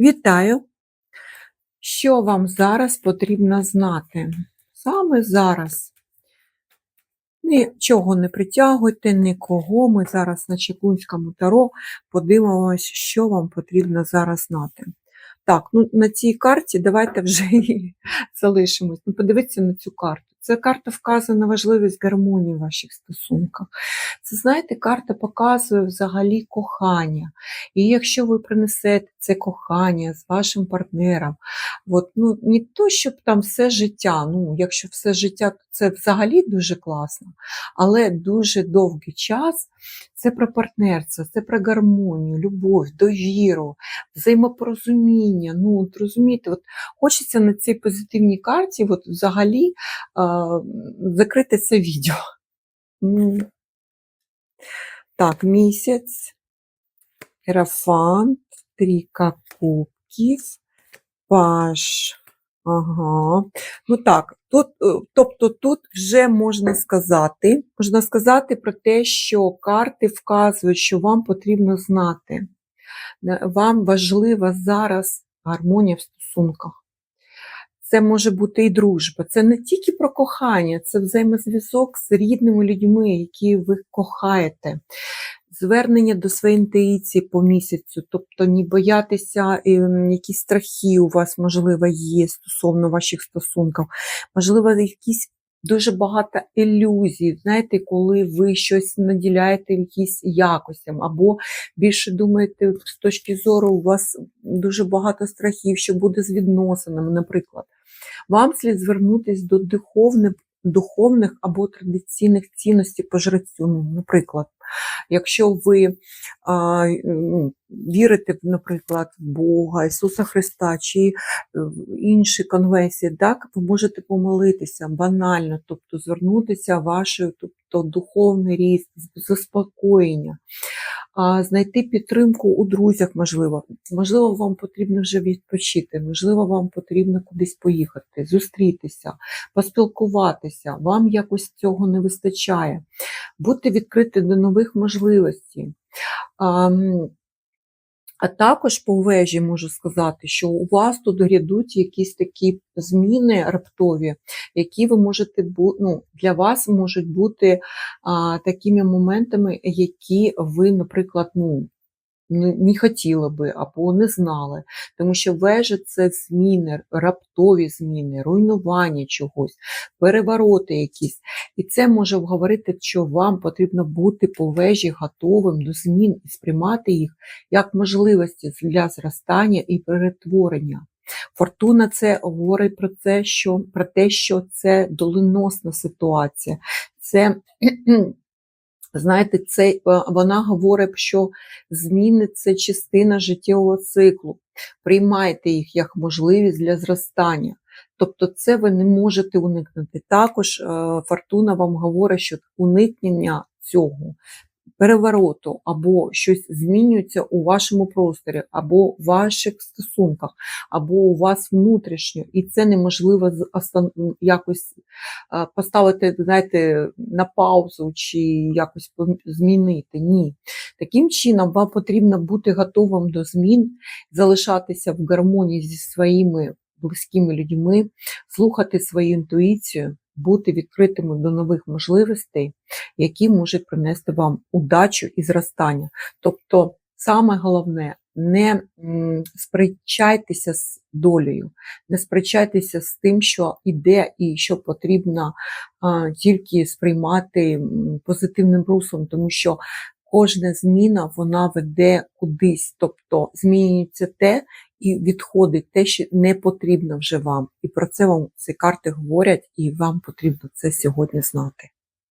Вітаю! Що вам зараз потрібно знати? Саме зараз. Нічого не притягуйте, нікого. Ми зараз на Чекунському таро подивимось, що вам потрібно зараз знати. Так, ну на цій карті давайте вже і залишимось. Ну, подивіться на цю карту. Ця карта вказує на важливість гармонії в ваших стосунках. Це, знаєте, карта показує взагалі кохання. І якщо ви принесете це кохання з вашим партнером, от, ну, не то, щоб там все життя, ну, якщо все життя, то це взагалі дуже класно, але дуже довгий час це про партнерство, це про гармонію, любов, довіру, взаємопорозуміння. Ну, от розумієте, от хочеться на цій позитивній карті от, взагалі а, закрити це відео. Ну, Так, місяць, ерафант, трійка кубків, паш. Ага. Ну так, тут, е, тобто тут вже можна сказати, можна сказати про те, що карти вказують, що вам потрібно знати. Е, Вам важлива зараз гармонія в стосунках. Це може бути і дружба. Це не тільки про кохання, це взаємозв'язок з рідними людьми, які ви кохаєте. Звернення до своєї інтуїції по місяцю, тобто не боятися, якісь страхи у вас, можливо, є стосовно ваших стосунків, можливо, якісь дуже багато ілюзій, знаєте, коли ви щось наділяєте якісь якостям, або більше думаєте, з точки зору у вас дуже багато страхів, що буде з відносинами, наприклад. Вам слід звернутися до духовних, духовних або традиційних цінностей по жрецю. Ну, наприклад, якщо ви ну, наприклад, в Бога, Ісуса Христа чи в інші конвенції, так, ви можете помолитися банально, тобто звернутися в вашу тобто, духовний ріст, заспокоєння, а, знайти підтримку у друзях, можливо. Можливо, вам потрібно вже відпочити, можливо, вам потрібно кудись поїхати, зустрітися, поспілкуватися, вам якось цього не вистачає. Будьте відкриті до нових можливостей. А, також по вежі можу сказати, що у вас тут грядуть якісь такі зміни раптові, які ви можете ну, для вас можуть бути а, такими моментами, які ви, наприклад, ну, не хотіли би або не знали. Тому що вежа це зміни, раптові зміни, руйнування чогось, перевороти якісь. І це може говорити, що вам потрібно бути по вежі готовим до змін і сприймати їх як можливості для зростання і перетворення. Фортуна це говорить про це, що про те, що це доленосна ситуація. Це Знаєте, це е, вона говорить, що зміни це частина життєвого циклу. Приймайте їх як можливість для зростання. Тобто, це ви не можете уникнути. Також е, фортуна вам говорить, що уникнення цього перевороту або щось змінюється у вашому просторі, або в ваших стосунках, або у вас внутрішньо, і це неможливо якось поставити, знаєте, на паузу чи якось змінити. Ні. Таким чином, вам потрібно бути готовим до змін, залишатися в гармонії зі своїми близькими людьми, слухати свою інтуїцію, бути відкритими до нових можливостей, які можуть принести вам удачу і зростання. Тобто, саме головне, не сперечайтеся з долею, не сперечайтеся з тим, що іде і що потрібно тільки сприймати позитивним русом, тому що кожна зміна вона веде кудись, тобто змінюється те і відходить те, що не потрібно вже вам. І про це вам ці карти говорять, і вам потрібно це сьогодні знати.